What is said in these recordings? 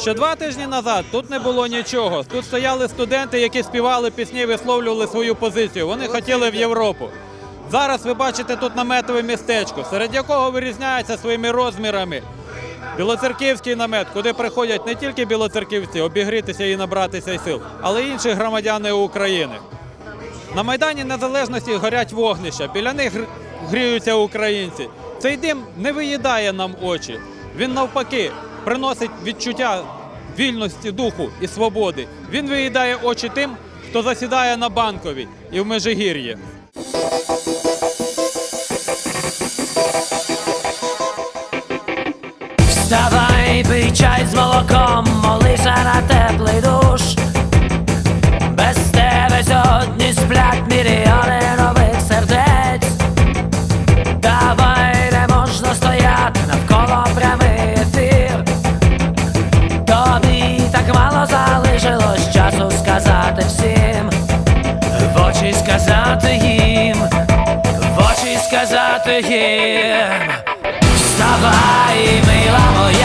Ще два тижні назад тут не було нічого. Тут стояли студенти, які співали пісні, висловлювали свою позицію. Вони хотіли в Європу. Зараз ви бачите тут наметове містечко, серед якого вирізняється своїми розмірами. Білоцерківський намет, куди приходять не тільки білоцерківці обігрітися і набратися сил, але й інші громадяни України. На Майдані Незалежності горять вогнища, біля них гріються українці. Цей дим не виїдає нам очі. Він навпаки приносить відчуття вільності духу і свободи. Він виїдає очі тим, хто засідає на банковій і в Межигір'ї. Вставай, пий чай з молоком, молися на теплий душ. Залишилось часу сказати всім. В очі сказати їм, в очі сказати їм. Вставай, мила моя,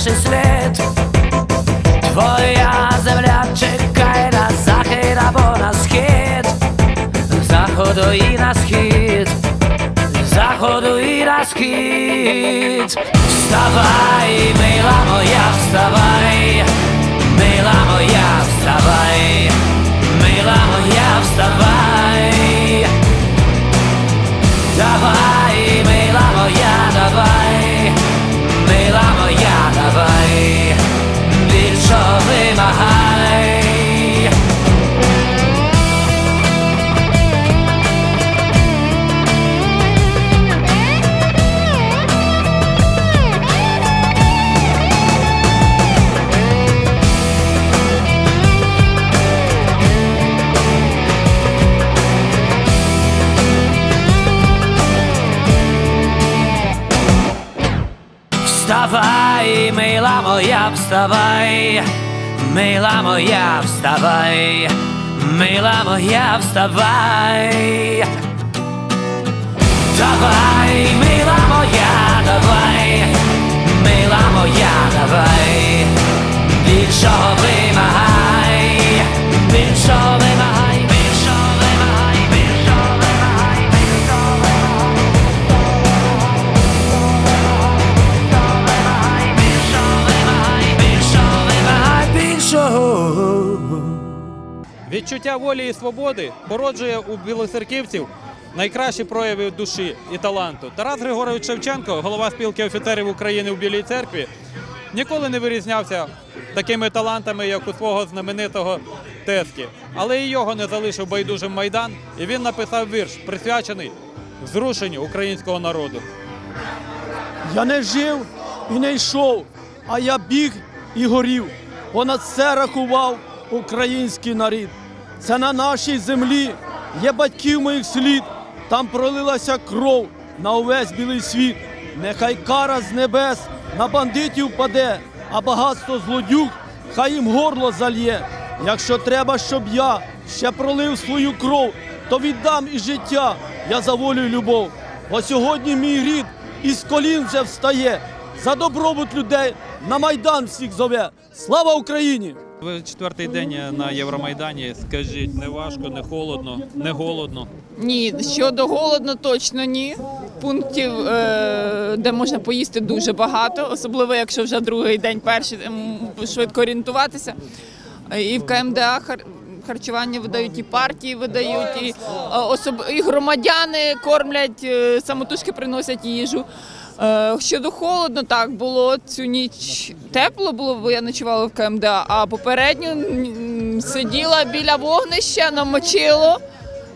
ставити світ. Твоя земля чекає на захід або на схід, заходу і на схід, заходу і на схід. Вставай, мила моя, вставай, мила моя, вставай, Вставай, мила моя, вставай, мила моя, вставай, мила моя, вставай. Давай, мила моя, давай, мила моя, давай, більшого вимагай, Відчуття волі і свободи породжує у білоцерківців найкращі прояви душі і таланту. Тарас Григорович Шевченко, голова спілки офіцерів України у Білій церкві, ніколи не вирізнявся такими талантами, як у свого знаменитого Тески. Але і його не залишив байдужим майдан, і він написав вірш, присвячений зрушенню українського народу. Я не жив і не йшов, а я біг і горів. Понад все рахував український нарід. Це на нашій землі є батьків моїх слід. Там пролилася кров на увесь білий світ. Нехай кара з небес на бандитів паде, а багатство злодюг хай їм горло зальє. Якщо треба, щоб я ще пролив свою кров, то віддам і життя, я за волю й любов. Бо сьогодні мій рід із колін вже встає. За добробут людей на майдан всіх зове. Слава Україні! Ви четвертий день на Євромайдані. Скажіть, не важко, не холодно, не голодно. Ні, щодо голодно, точно ні. Пунктів, е, де можна поїсти, дуже багато, особливо якщо вже другий день, перший швидко орієнтуватися. І в КМДА харчування видають, і партії видають, і, е, і громадяни кормлять, е, самотужки приносять їжу. Е, Щодо холодно, так було цю ніч тепло було, бо я ночувала в КМДА, а попередньо сиділа біля вогнища, намочило.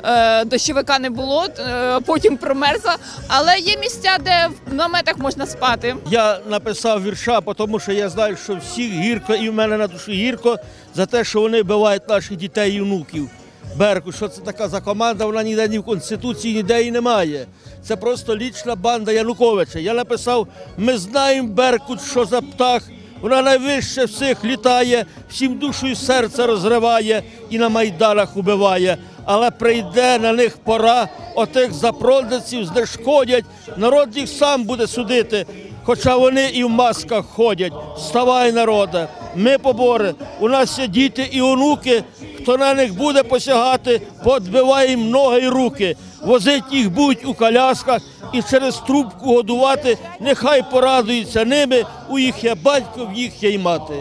е, дощовика не було, е, потім промерзла. Але є місця, де в наметах можна спати. Я написав вірша, тому що я знаю, що всіх гірко, і в мене на душі гірко за те, що вони вбивають наших дітей і внуків. Беркут, що це така за команда, вона ніде ні в Конституції, ніде і немає. Це просто лічна банда Януковича. Я написав: ми знаємо Беркут, що за птах. Вона найвище всіх літає, всім душу і серце розриває і на майданах убиває. Але прийде на них пора, отих запроданців знешкодять, народ їх сам буде судити. Хоча вони і в масках ходять. Вставай, народе, ми побори. У нас є діти і онуки. Хто на них буде посягати, подбиває їм ноги й руки. Возить їх будь у колясках і через трубку годувати. Нехай порадуються ними. У їх є батько, в їх є й мати.